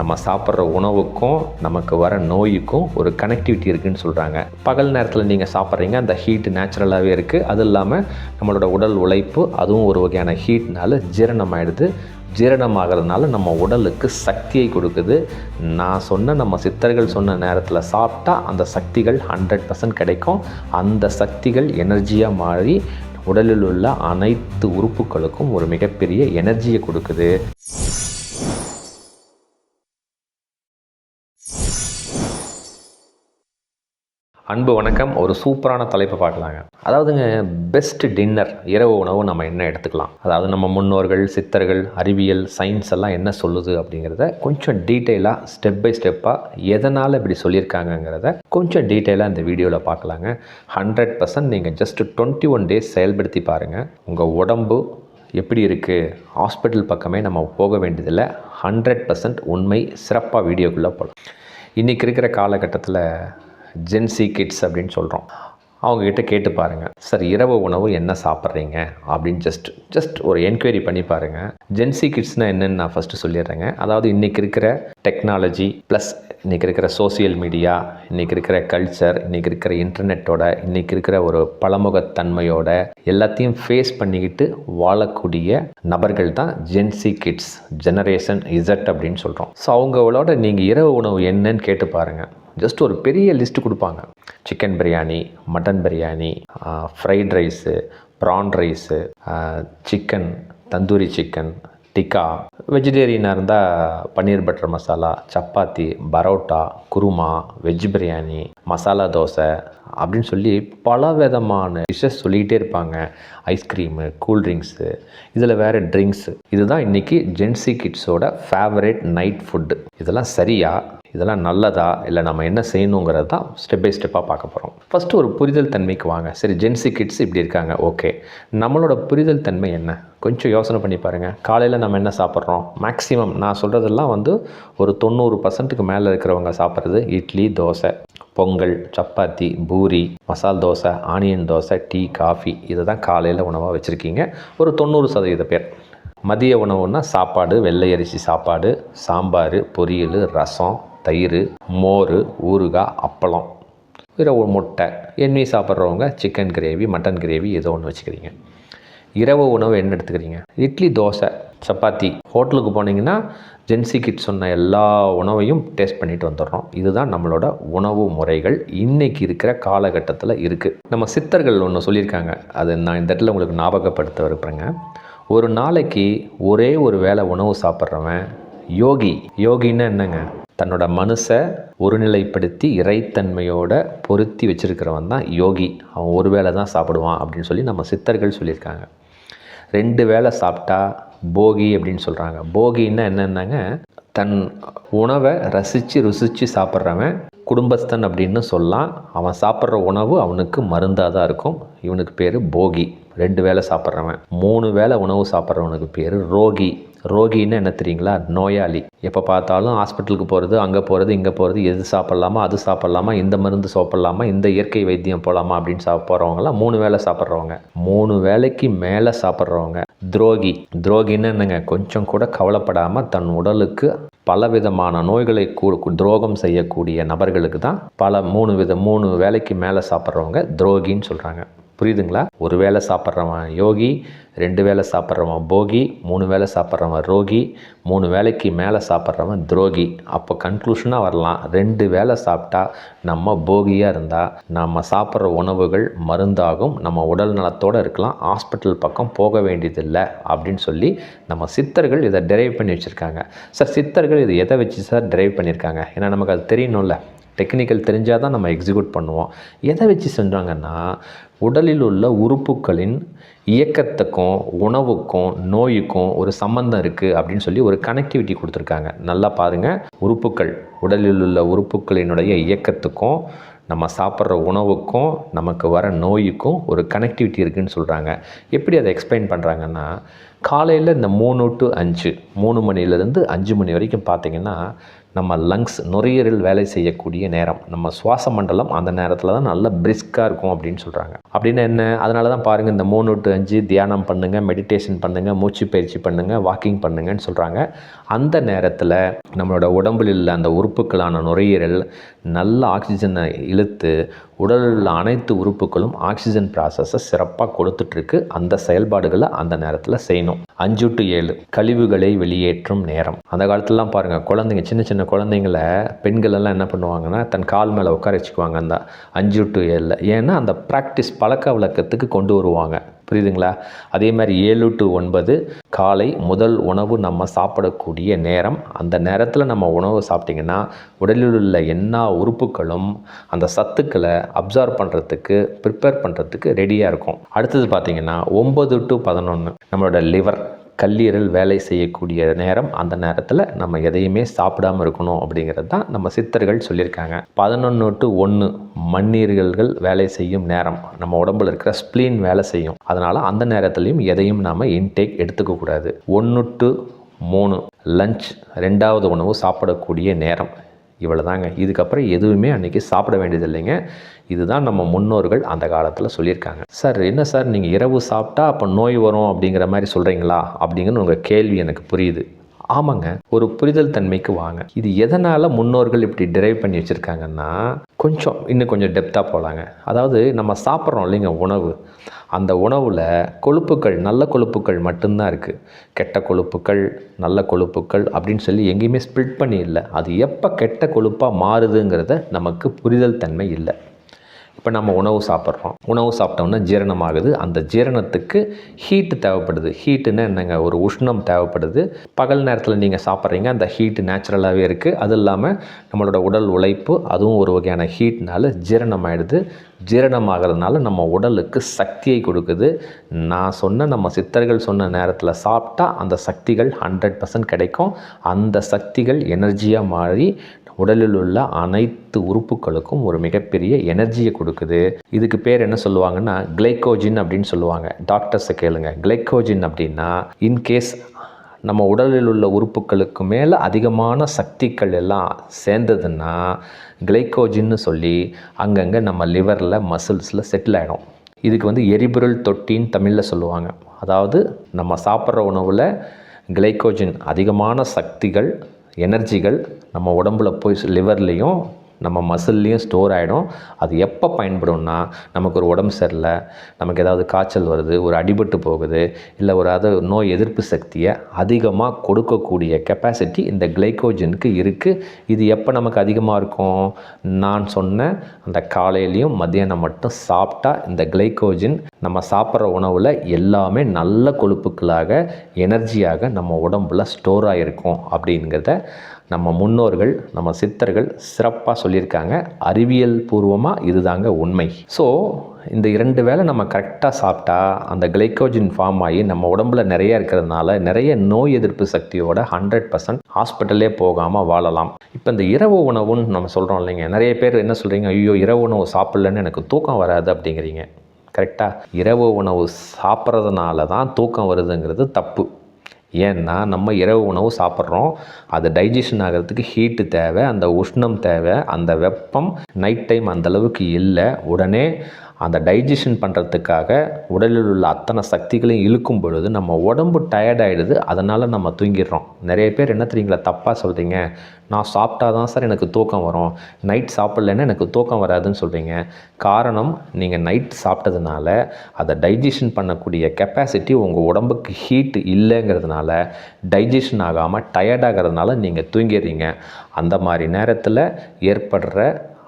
நம்ம சாப்பிட்ற உணவுக்கும் நமக்கு வர நோய்க்கும் ஒரு கனெக்டிவிட்டி இருக்குதுன்னு சொல்கிறாங்க பகல் நேரத்தில் நீங்கள் சாப்பிட்றீங்க அந்த ஹீட் நேச்சுரலாகவே இருக்குது அது இல்லாமல் நம்மளோட உடல் உழைப்பு அதுவும் ஒரு வகையான ஹீட்னால ஜீரணம் ஆகிடுது ஜீரணமாகிறதுனால நம்ம உடலுக்கு சக்தியை கொடுக்குது. நான் சொன்ன நம்ம சித்தர்கள் சொன்ன நேரத்தில் சாப்பிட்டா அந்த சக்திகள் ஹண்ட்ரட் பர்சன்ட் கிடைக்கும். அந்த சக்திகள் எனர்ஜியாக மாறி உடலில் உள்ள அனைத்து உறுப்புகளுக்கும் ஒரு மிகப்பெரிய எனர்ஜியை கொடுக்குது. அன்பு வணக்கம். ஒரு சூப்பரான தலைப்பை பார்க்கலாங்க. அதாவதுங்க பெஸ்ட் டின்னர் இரவு உணவு நம்ம என்ன எடுத்துக்கலாம்? அதாவது நம்ம முன்னோர்கள் சித்தர்கள் அறிவியல் சயின்ஸ் எல்லாம் என்ன சொல்லுது அப்படிங்கிறத கொஞ்சம் டீட்டெயிலாக ஸ்டெப் பை ஸ்டெப்பாக எதனால் இப்படி சொல்லியிருக்காங்கங்கிறத கொஞ்சம் டீட்டெயிலாக இந்த வீடியோவில் பார்க்கலாங்க. ஹண்ட்ரட் பர்சன்ட் நீங்கள் ஜஸ்ட் டுவெண்ட்டி ஒன் டேஸ் செயல்படுத்தி பாருங்கள் உங்கள் உடம்பு எப்படி இருக்குது ஹாஸ்பிட்டல் பக்கமே நம்ம போக வேண்டியதில்லை. ஹண்ட்ரட் பர்சன்ட் உண்மை சிறப்பாக வீடியோக்குள்ளே போகலாம் இன்றைக்கி இருக்கிற காலகட்டத்தில் ஜென்சி கிட்ஸ் அப்படின்னு சொல்கிறோம் அவங்கக்கிட்ட கேட்டு பாருங்கள் சார் இரவு உணவு என்ன சாப்பிட்றீங்க? அப்படின்னு ஜஸ்ட் ஜஸ்ட் ஒரு என்கொயரி பண்ணி பாருங்கள் ஜென்சி கிட்ஸ்னால் என்னென்னு நான் ஃபஸ்ட்டு சொல்லிடுறேங்க. அதாவது இன்றைக்கி இருக்கிற டெக்னாலஜி ப்ளஸ் இன்றைக்கி இருக்கிற சோசியல் மீடியா இன்றைக்கி இருக்கிற கல்ச்சர் இன்றைக்கி இருக்கிற இன்டர்நெட்டோட இன்றைக்கி இருக்கிற ஒரு பழமுகத்தன்மையோட எல்லாத்தையும் ஃபேஸ் பண்ணிக்கிட்டு வாழக்கூடிய நபர்கள் தான் ஜென்சி கிட்ஸ் ஜெனரேஷன் இசட் அப்படின்னு சொல்கிறோம் ஸோ அவங்களோட நீங்கள் இரவு உணவு என்னன்னு கேட்டு பாருங்கள் ஜஸ்ட் ஒரு பெரிய லிஸ்ட்டு கொடுப்பாங்க. Chicken biryani mutton biryani fried rice prawn rice chicken tandoori chicken tikka வெஜிடேரியனாக இருந்தால் பன்னீர் பட்டர் மசாலா சப்பாத்தி பரோட்டா குருமா வெஜ் பிரியாணி மசாலா தோசை அப்படின்னு சொல்லி பல விதமான டிஷ்ஷஸ் சொல்லிக்கிட்டே இருப்பாங்க. ஐஸ்கிரீமு கூல்ட்ரிங்க்ஸு இதில் வேறு ட்ரிங்க்ஸு இதுதான் இன்றைக்கி ஜென்சி கிட்ஸோட ஃபேவரேட் நைட் ஃபுட்டு இதெல்லாம் சரியா? இதெல்லாம் நல்லதா? இல்லை நம்ம என்ன செய்யணுங்கிறது தான் ஸ்டெப் பை ஸ்டெப்பாக பார்க்க போகிறோம் ஃபஸ்ட்டு ஒரு புரிதல் தன்மைக்கு வாங்க. சரி ஜென்சி கிட்ஸ் இப்படி இருக்காங்க. ஓகே நம்மளோட புரிதல் தன்மை என்ன? கொஞ்சம் யோசனை பண்ணி பாருங்கள் காலையில் நம்ம என்ன சாப்பிட்றோம்? மேக்ஸிமம் நான் சொல்கிறதெல்லாம் வந்து ஒரு தொண்ணூறு பர்சன்ட்டுக்கு மேலே இருக்கிறவங்க சாப்பிட்றது idli dosa pongal chapati puri masala dosa onion dosa tea coffee. இதை தான் காலையில் உணவாக வச்சுருக்கீங்க. ஒரு தொண்ணூறு சதவீத பேர். மதிய உணவுன்னா சாப்பாடு வெள்ளை அரிசி சாப்பாடு சாம்பார் பொரியல் ரசம் தயிர் மோர் ஊறுகாய் அப்பளம். இரவு முட்டை. எண்ணெய் சாப்பிட்றவங்க சிக்கன் கிரேவி மட்டன் கிரேவி ஏதோ ஒன்று வச்சுக்கிறீங்க. இரவு உணவு என்ன எடுத்துக்கிறீங்க? இட்லி தோசை சப்பாத்தி. ஹோட்டலுக்கு போனீங்கன்னா ஜென்சி கிட் சொன்ன எல்லா உணவையும் டேஸ்ட் பண்ணிட்டு வந்துடுறோம். இதுதான் நம்மளோட உணவு முறைகள். இன்றைக்கி இருக்கிற காலகட்டத்தில் இருக்குது நம்ம சித்தர்கள் ஒன்று சொல்லியிருக்காங்க. அது நான் இந்த இடத்துல உங்களுக்கு ஞாபகப்படுத்த விருப்பேங்க ஒரு நாளைக்கு ஒரே ஒரு வேளை உணவு சாப்பிட்றவன் யோகி. யோகின்னா என்னங்க? தன்னோட மனசை ஒருநிலைப்படுத்தி இறைத்தன்மையோட பொருத்தி வச்சுருக்கிறவன் தான் யோகி. அவன் ஒரு வேளை தான் சாப்பிடுவான் அப்படின்னு சொல்லி நம்ம சித்தர்கள் சொல்லியிருக்காங்க. ரெண்டு வேளை சாப்பிட்டா போகி அப்படின்னு சொல்கிறாங்க போகின்னா என்னென்னாங்க தன் உணவை ரசித்து ருசித்து சாப்பிட்றவன் குடும்பஸ்தன் அப்படின்னு சொல்லலாம். அவன் சாப்பிட்ற உணவு அவனுக்கு மருந்தாக தான் இருக்கும். இவனுக்கு பேர் போகி. ரெண்டு வேளை சாப்பிட்றவன். மூணு வேளை உணவு சாப்பிட்றவனுக்கு பேர் ரோகி. ரோகின்னு என்ன தெரியுங்களா? நோயாளி. எப்போ பார்த்தாலும் ஹாஸ்பிட்டலுக்கு போகிறது அங்கே போகிறது இங்கே போகிறது எது சாப்பிட்லாமா அது சாப்பிட்லாமா இந்த மருந்து சாப்பிட்லாமா இந்த இயற்கை வைத்தியம் போகலாமா அப்படின்னு சாப்பிட போகிறவங்களாம் மூணு வேளை சாப்பிட்றவங்க. மூணு வேளைக்கு மேலே சாப்பிட்றவங்க. துரோகி. துரோகின்னு என்னங்க? கொஞ்சம் கூட கவலைப்படாமல் தன் உடலுக்கு பல விதமான நோய்களை கூ துரோகம் செய்யக்கூடிய நபர்களுக்கு தான் பல மூணு வித மூணு வேலைக்கு மேலே சாப்பிட்றவங்க துரோகின்னு சொல்கிறாங்க புரியுதுங்களா? ஒரு வேளை சாப்பிட்றவன் யோகி ரெண்டு வேளை சாப்பிட்றவன் போகி மூணு வேளை சாப்பிட்றவன் ரோகி மூணு வேலைக்கு மேலே சாப்பிட்றவன் துரோகி. அப்போ கன்க்ளூஷனாக வரலாம். ரெண்டு வேளை சாப்பிட்டா நம்ம போகியாக இருந்தால் நம்ம சாப்பிட்ற உணவுகள் மருந்தாகும். நம்ம உடல் நலத்தோடு இருக்கலாம். ஹாஸ்பிட்டல் பக்கம் போக வேண்டியதில்லை அப்படின்னு சொல்லி நம்ம சித்தர்கள் இதை டிரைவ் பண்ணி வச்சுருக்காங்க. சார் சித்தர்கள் இது எதை வச்சு சார் டிரைவ் பண்ணியிருக்காங்க? ஏன்னா நமக்கு அது தெரியணும்ல. டெக்னிக்கல் தெரிஞ்சால் தான் நம்ம எக்ஸிக்யூட் பண்ணுவோம். எதை வச்சு செஞ்சாங்கன்னா உடலில் உள்ள உறுப்புகளின் இயக்கத்துக்கும் உணவுக்கும் நோய்க்கும் ஒரு சம்மந்தம் இருக்குது அப்படின்னு சொல்லி ஒரு கனெக்டிவிட்டி கொடுத்துருக்காங்க. நல்லா பாருங்கள் உறுப்புகள் உடலில் உள்ள உறுப்புகளினுடைய இயக்கத்துக்கும் நம்ம சாப்பிட்ற உணவுக்கும் நமக்கு வர நோய்க்கும் ஒரு கனெக்டிவிட்டி இருக்குதுன்னு சொல்கிறாங்க எப்படி அதை எக்ஸ்பிளைன் பண்ணுறாங்கன்னா காலையில் இந்த மூணு டு அஞ்சு மூணு மணிலேருந்து அஞ்சு மணி வரைக்கும் பார்த்திங்கன்னா நம்ம லங்ஸ் நுரையீரல் வேலை செய்யக்கூடிய நேரம். நம்ம சுவாச மண்டலம் அந்த நேரத்தில் தான் நல்ல பிரிஸ்காக இருக்கும் அப்படின்னு சொல்கிறாங்க அப்படின்னு என்ன? அதனால தான் பாருங்கள் இந்த மூணு டு அஞ்சு தியானம் பண்ணுங்கள் மெடிடேஷன் பண்ணுங்கள் மூச்சு பயிற்சி பண்ணுங்கள் வாக்கிங் பண்ணுங்கன்னு சொல்கிறாங்க அந்த நேரத்தில் நம்மளோட உடம்பில் உள்ள அந்த உறுப்புகளான நுரையீரல் நல்ல ஆக்சிஜனை இழுத்து உடலில் உள்ள அனைத்து உறுப்புகளும் ஆக்சிஜன் ப்ராசஸை சிறப்பாக கொடுத்துட்ருக்கு அந்த செயல்பாடுகளை அந்த நேரத்தில் செய்யணும். அஞ்சு டு ஏழு கழிவுகளை வெளியேற்றும் நேரம். அந்த காலத்துலலாம் பாருங்கள் குழந்தைங்க சின்ன சின்ன குழந்தைங்கள பெண்கள் எல்லாம் என்ன பண்ணுவாங்கன்னா தன் கால் மேலே உட்கார வச்சுக்குவாங்க. அந்த அஞ்சு டு ஏழில். ஏன்னா அந்த ப்ராக்டிஸ் பழக்க வழக்கத்துக்கு கொண்டு வருவாங்க. புரியுதுங்களா? அதே மாதிரி ஏழு டு ஒன்பது காலை முதல் உணவு நம்ம சாப்பிடக்கூடிய நேரம். அந்த நேரத்தில் நம்ம உணவு சாப்பிட்டிங்கன்னா உடலில் உள்ள எல்லா உறுப்புகளும் அந்த சத்துக்களை அப்சார்ப் பண்ணுறதுக்கு ப்ரிப்பேர் பண்ணுறதுக்கு ரெடியாக இருக்கும். அடுத்தது பார்த்திங்கன்னா ஒம்பது டு பதினொன்று நம்மளோட லிவர் கல்லீரல் வேலை செய்யக்கூடிய நேரம் அந்த நேரத்தில் நம்ம எதையுமே சாப்பிடாம இருக்கணும் அப்படிங்கிறது தான் நம்ம சித்தர்கள் சொல்லியிருக்காங்க. பதினொன்று டு ஒன்று மண்ணீர்கள்கள் வேலை செய்யும் நேரம். நம்ம உடம்புல இருக்கிற ஸ்ப்ளீன் வேலை செய்யும். அதனால் அந்த நேரத்துலையும் எதையும் நாம் இன்டேக் எடுத்துக்கக்கூடாது ஒன்று டு மூணு லஞ்ச் ரெண்டாவது உணவு சாப்பிடக்கூடிய நேரம். இவ்வளோ தாங்க இதுக்கப்புறம் எதுவுமே அன்றைக்கி சாப்பிட வேண்டியது இல்லைங்க இதுதான் நம்ம முன்னோர்கள் அந்த காலத்தில் சொல்லியிருக்காங்க. சார் என்ன சார் நீங்கள் இரவு சாப்பிட்டா அப்போ நோய் வரும் அப்படிங்கிற மாதிரி சொல்கிறீங்களா அப்படிங்கிற உங்கள் கேள்வி எனக்கு புரியுது. ஆமாங்க. ஒரு புரிதல் தன்மைக்கு வாங்க. இது எதனால் முன்னோர்கள் இப்படி டிரைவ் பண்ணி வச்சுருக்காங்கன்னா கொஞ்சம் இன்னும் கொஞ்சம் டெப்த்தாக போகலாங்க அதாவது நம்ம சாப்பிட்றோம் இல்லைங்க உணவு. அந்த உணவில் கொழுப்புக்கள் நல்ல கொழுப்புக்கள் மட்டும்தான் இருக்குது கெட்ட கொழுப்புக்கள் நல்ல கொழுப்புக்கள் அப்படின்னு சொல்லி எங்கேயுமே ஸ்ப்ளிட் பண்ணி இல்லை. அது எப்போ கெட்ட கொழுப்பாக மாறுதுங்கிறத நமக்கு புரிதல் தன்மை இல்லை. இப்போ நம்ம உணவு சாப்பிட்றோம். உணவு சாப்பிட்டோம்னா ஜீரணமாகுது. அந்த ஜீரணத்துக்கு ஹீட்டு தேவைப்படுது. ஹீட்டுன்னா என்னங்க? ஒரு உஷ்ணம் தேவைப்படுது. பகல் நேரத்தில் நீங்கள் சாப்பிட்றீங்க. அந்த ஹீட்டு நேச்சுரலாகவே இருக்குது அது இல்லாமல் நம்மளோட உடல் உழைப்பு அதுவும் ஒரு வகையான ஹீட்னால ஜீரணம் ஆகிடுது ஜீரணமாகிறதுனால நம்ம உடலுக்கு சக்தியை கொடுக்குது. நான் சொன்ன நம்ம சித்தர்கள் சொன்ன நேரத்தில் சாப்பிட்டா அந்த சக்திகள் ஹண்ட்ரட் பர்சன்ட் கிடைக்கும். அந்த சக்திகள் எனர்ஜியாக மாறி உடலில் உள்ள அனைத்து உறுப்புகளுக்கும் ஒரு மிகப்பெரிய எனர்ஜியை கொடுக்குது. இதுக்கு பேர் என்ன சொல்லுவாங்கன்னா கிளைக்கோஜின் அப்படின்னு சொல்லுவாங்க. டாக்டர்ஸை கேளுங்க. கிளைக்கோஜின் அப்படின்னா இன்கேஸ் நம்ம உடலில் உள்ள உறுப்புகளுக்கு மேலே அதிகமான சக்திகள் எல்லாம் சேர்ந்ததுன்னா கிளைக்கோஜின்னு சொல்லி அங்கங்கே நம்ம லிவரில் மசில்ஸில் செட்டில் ஆகிடும் இதுக்கு வந்து எரிபொருள் தொட்டின்னு தமிழில் சொல்லுவாங்க. அதாவது நம்ம சாப்பிட்ற உணவில் கிளைக்கோஜின் அதிகமான சக்திகள் எனர்ஜிகள் நம்ம உடம்புல போய் லிவர்லேயும் நம்ம மசில்லையும் ஸ்டோர் ஆகிடும் அது எப்போ பயன்படும்னா நமக்கு ஒரு உடம்பு சரியில்லை நமக்கு ஏதாவது காய்ச்சல் வருது ஒரு அடிபட்டு போகுது இல்லை ஒரு அது நோய் எதிர்ப்பு சக்தியை அதிகமாக கொடுக்கக்கூடிய கெப்பாசிட்டி இந்த கிளைக்கோஜனுக்கு இருக்குது இது எப்போ நமக்கு அதிகமாக இருக்கும்? நான் சொன்ன அந்த காலையிலையும் மத்தியானம் மட்டும் சாப்பிட்டா இந்த கிளைக்கோஜின் நம்ம சாப்பிட்ற உணவில் எல்லாமே நல்ல கொழுப்புக்களாக எனர்ஜியாக நம்ம உடம்புல ஸ்டோர் ஆகிருக்கும் அப்படிங்கிறத நம்ம முன்னோர்கள் நம்ம சித்தர்கள் சிறப்பாக சொல்லியிருக்காங்க. அறிவியல் பூர்வமாக இதுதாங்க உண்மை. ஸோ இந்த இரண்டு வேளை நம்ம கரெக்டாக சாப்பிட்டா அந்த கிளைக்கோஜின் ஃபார்ம் ஆகி நம்ம உடம்புல நிறைய இருக்கிறதுனால நிறைய நோய் எதிர்ப்பு சக்தியோட ஹண்ட்ரட் பர்சன்ட் ஹாஸ்பிட்டலே போகாமல் வாழலாம். இப்போ இந்த இரவு உணவுன்னு நம்ம சொல்கிறோம் இல்லைங்க. நிறைய பேர் என்ன சொல்கிறீங்க ஐயோ இரவு உணவு சாப்பிட்லன்னு எனக்கு தூக்கம் வராது அப்படிங்கிறீங்க. கரெக்டாக இரவு உணவு சாப்பிட்றதுனால தான் தூக்கம் வருதுங்கிறது தப்பு. ஏன்னா நம்ம இரவு உணவு சாப்பிட்றோம். அது டைஜஷன் ஆகிறதுக்கு ஹீட்டு தேவை அந்த உஷ்ணம் தேவை அந்த வெப்பம் நைட் டைம் அந்தளவுக்கு இல்லை. உடனே அந்த டைஜஷன் பண்ணுறதுக்காக உடலில் உள்ள அத்தனை சக்திகளையும் இழுக்கும் பொழுது நம்ம உடம்பு டயர்டாயிடுது அதனால் நம்ம தூங்கிடுறோம். நிறைய பேர் என்ன தெரியுங்களா? தப்பாக சொல்கிறீங்க நான் சாப்பிட்டா தான் சார் எனக்கு தூக்கம் வரும். நைட் சாப்பிட்லன்னா எனக்கு தூக்கம் வராதுன்னு சொல்கிறீங்க காரணம் நீங்கள் நைட் சாப்பிட்டதுனால அதை டைஜஷன் பண்ணக்கூடிய கெப்பாசிட்டி உங்கள் உடம்புக்கு ஹீட் இல்லைங்கிறதுனால டைஜஷன் ஆகாமல் டயர்டாகிறதுனால நீங்கள் தூங்கிடுறீங்க. அந்த மாதிரி நேரத்தில் ஏற்படுற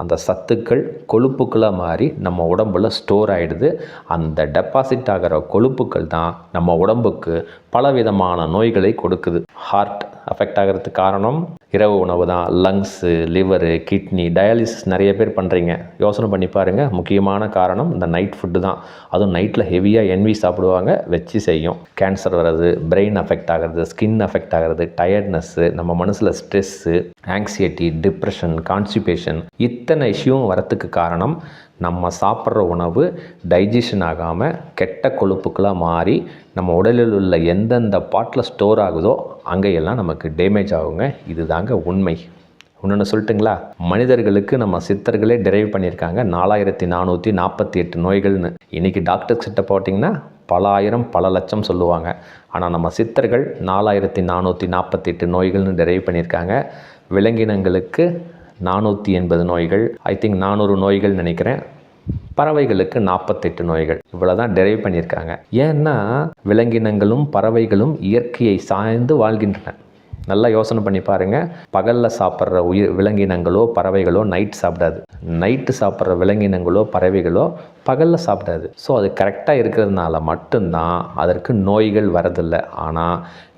அந்த சத்துக்கள் கொழுப்புக்களாக மாறி நம்ம உடம்புல ஸ்டோர் ஆகிடுது அந்த டெபாசிட் ஆகிற கொழுப்புக்கள் தான் நம்ம உடம்புக்கு பலவிதமான நோய்களை கொடுக்குது. ஹார்ட் அஃபெக்ட் ஆகிறதுக்கு காரணம் இரவு உணவு தான். லங்ஸு லிவரு கிட்னி டயாலிசிஸ் நிறைய பேர் பண்ணுறீங்க யோசனை பண்ணி பாருங்கள் முக்கியமான காரணம் இந்த நைட் ஃபுட்டு தான். அதுவும் நைட்டில் ஹெவியாக என்வி சாப்பிடுவாங்க வச்சு செய்யும். கேன்சர் வர்றது பிரெயின் அஃபெக்ட் ஆகிறது ஸ்கின் அஃபெக்ட் ஆகிறது டயர்ட்னஸ்ஸு நம்ம மனசில் ஸ்ட்ரெஸ்ஸு ஆங்ஸைட்டி டிப்ரெஷன் கான்ஸ்டிபேஷன் இத்தனை இஷ்யூவும் வரத்துக்கு காரணம் நம்ம சாப்பிட்ற உணவு டைஜஷன் ஆகாமல் கெட்ட கொழுப்புக்களாக மாறி நம்ம உடலில் உள்ள எந்தெந்த பாட்டில் ஸ்டோர் ஆகுதோ அங்கேயெல்லாம் நமக்கு டேமேஜ் ஆகுங்க. இதுதாங்க உண்மை. இன்னொன்று சொல்லிட்டுங்களா? மனிதர்களுக்கு நம்ம சித்தர்களே டிரைவ் பண்ணியிருக்காங்க. நாலாயிரத்தி நானூற்றி நாற்பத்தி எட்டு நோய்கள்னு. இன்றைக்கி டாக்டர் கிட்ட போட்டிங்கன்னா பல ஆயிரம் பல லட்சம் சொல்லுவாங்க. ஆனால் நம்ம சித்தர்கள் நாலாயிரத்தி நானூற்றி நாற்பத்தி எட்டு நோய்கள்னு டிரைவ் பண்ணியிருக்காங்க. விலங்கினங்களுக்கு நானூற்றி எண்பது நோய்கள் ஐ திங்க் நானூறு நோய்கள் நினைக்கிறேன். பறவைகளுக்கு நாற்பத்தெட்டு நோய்கள். இவ்வளோ தான் டெரைவ் பண்ணியிருக்காங்க. ஏன்னா விலங்கினங்களும் பறவைகளும் இயற்கையை சாய்ந்து வாழ்கின்றன. நல்லா யோசனை பண்ணி பாருங்கள் பகலில் சாப்பிட்ற உயிர் விலங்கினங்களோ பறவைகளோ நைட் சாப்பிடாது. நைட்டு சாப்பிட்ற விலங்கினங்களோ பறவைகளோ பகலில் சாப்பிடாது. ஸோ அது கரெக்டாக இருக்கிறதுனால மட்டும்தான் அதற்கு நோய்கள் வரதில்லை. ஆனால்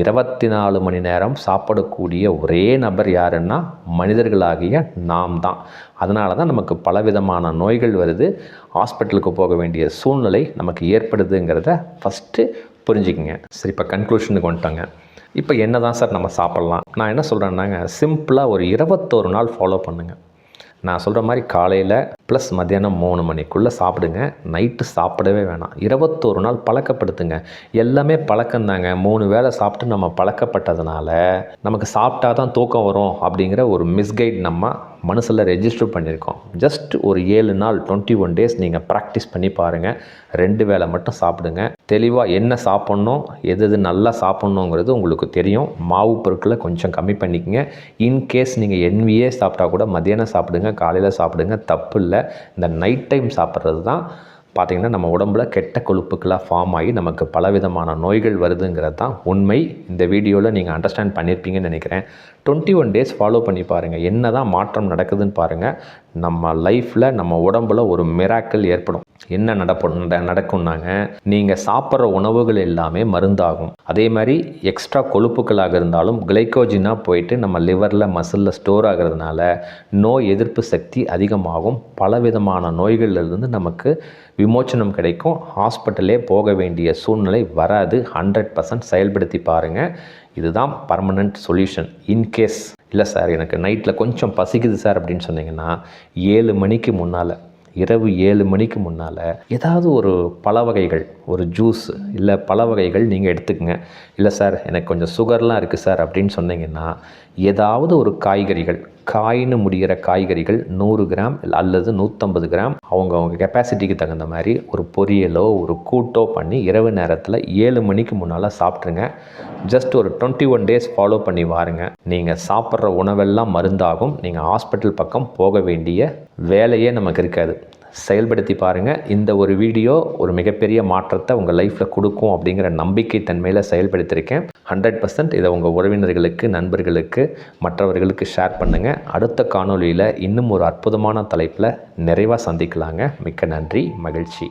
இருபத்தி நாலு மணி நேரம் சாப்பிடக்கூடிய ஒரே நபர் யாருன்னா மனிதர்களாகிய நாம் தான் அதனால தான் நமக்கு பலவிதமான நோய்கள் வருது. ஹாஸ்பிட்டலுக்கு போக வேண்டிய சூழ்நிலை நமக்கு ஏற்படுதுங்கிறத ஃபஸ்ட்டு புரிஞ்சுக்கங்க. சரி இப்போ கன்க்ளூஷனுக்கு வந்துட்டாங்க. இப்போ என்ன தான் சார் நம்ம சாப்பிட்லாம்? நான் என்ன சொல்கிறேன்னாங்க சிம்பிளாக ஒரு இருபத்தோரு நாள் ஃபாலோ பண்ணுங்கள் நான் சொல்கிற மாதிரி காலையில் ப்ளஸ் மத்தியானம் மூணு மணிக்குள்ளே சாப்பிடுங்க. நைட்டு சாப்பிடவே வேணாம். இருபத்தோரு நாள் பழக்கப்படுத்துங்க. எல்லாமே பழக்கம்தாங்க. மூணு வேளை சாப்பிட்டு நம்ம பழக்கப்பட்டதுனால நமக்கு சாப்பிட்டா தான் தூக்கம் வரும் அப்படிங்கிற ஒரு மிஸ்கைட் நம்ம மனசில் ரெஜிஸ்டர் பண்ணியிருக்கோம். ஜஸ்ட் ஒரு ஏழு நாள் டுவெண்ட்டி ஒன் டேஸ் நீங்கள் ப்ராக்டிஸ் பண்ணி பாருங்கள் ரெண்டு வேளை மட்டும் சாப்பிடுங்க. தெளிவாக என்ன சாப்பிட்ணும் எது எது நல்லா சாப்பிட்ணுங்கிறது உங்களுக்கு தெரியும். மாவு பொருட்களை கொஞ்சம் கம்மி பண்ணிக்கங்க. இன்கேஸ் நீங்கள் என்வியே சாப்பிட்டா கூட மதியானம் சாப்பிடுங்க காலையில் சாப்பிடுங்க. தப்பு இல்லை. இந்த நைட் டைம் சாப்பிட்றது தான் பார்த்திங்கன்னா நம்ம உடம்புல கெட்ட கொழுப்புக்களாக ஃபார்ம் ஆகி நமக்கு பலவிதமான நோய்கள் வருதுங்கிறது தான் உண்மை. இந்த வீடியோவில் நீங்கள் அண்டர்ஸ்டாண்ட் பண்ணியிருப்பீங்கன்னு நினைக்கிறேன். டுவெண்ட்டி ஒன் டேஸ் ஃபாலோ பண்ணி பாருங்கள் என்ன தான் மாற்றம் நடக்குதுன்னு பாருங்கள் நம்ம லைஃப்பில் நம்ம உடம்புல ஒரு மிராக்கள் ஏற்படும். என்ன நடப்படும் நட- நடக்கும்னாங்க. நீங்கள் சாப்பிட்ற உணவுகள் எல்லாமே மருந்தாகும். அதே மாதிரி எக்ஸ்ட்ரா கொழுப்புக்களாக இருந்தாலும் கிளைக்கோஜினாக போயிட்டு நம்ம லிவரில் மசிலில் ஸ்டோர் ஆகிறதுனால நோய் எதிர்ப்பு சக்தி அதிகமாகும். பலவிதமான நோய்கள்லேருந்து நமக்கு விமோச்சனம் கிடைக்கும். ஹாஸ்பிட்டலே போக வேண்டிய சூழ்நிலை வராது. ஹண்ட்ரட் பர்சன்ட் செயல்படுத்தி பாருங்கள் இதுதான் பர்மனண்ட் சொல்யூஷன். இன்கேஸ் இல்லை சார் எனக்கு நைட்டில் கொஞ்சம் பசிக்குது சார் அப்படின்னு சொன்னீங்கன்னா ஏழு மணிக்கு முன்னால் இரவு ஏழு மணிக்கு முன்னால் ஏதாவது ஒரு பழ வகைகள் ஒரு ஜூஸ் இல்லை பழ வகைகள் நீங்கள் எடுத்துக்கங்க. இல்லை சார் எனக்கு கொஞ்சம் சுகர்லாம் இருக்குது சார் அப்படின்னு சொன்னீங்கன்னா ஏதாவது ஒரு காய்கறிகள் காய்னு முடிகிற காய்கறிகள் நூறு கிராம் அல்லது நூற்றம்பது கிராம் அவங்கவுங்க கெப்பாசிட்டிக்கு தகுந்த மாதிரி ஒரு பொரியலோ ஒரு கூட்டோ பண்ணி இரவு நேரத்தில் ஏழு மணிக்கு முன்னால் சாப்பிட்ருங்க ஜஸ்ட் ஒரு டுவெண்ட்டி ஒன் டேஸ் ஃபாலோ பண்ணி வாருங்க. நீங்கள் சாப்பிட்ற உணவெல்லாம் மருந்தாகும். நீங்கள் ஹாஸ்பிட்டல் பக்கம் போக வேண்டிய வேலையே நமக்கு இருக்காது. செயல்படுத்தி பாருங்கள் இந்த ஒரு வீடியோ ஒரு மிகப்பெரிய மாற்றத்தை உங்கள் லைஃப்பில் கொடுக்கும் அப்படிங்கிற நம்பிக்கை தன்மையில் செயல்படுத்தியிருக்கேன் ஹண்ட்ரட் பர்சன்ட் இதை உங்கள் உறவினர்களுக்கு நண்பர்களுக்கு மற்றவர்களுக்கு ஷேர் பண்ணுங்கள் அடுத்த காணொளியில் இன்னும் ஒரு அற்புதமான தலைப்பில் நிறைவாக சந்திக்கலாங்க. மிக்க நன்றி மகிழ்ச்சி.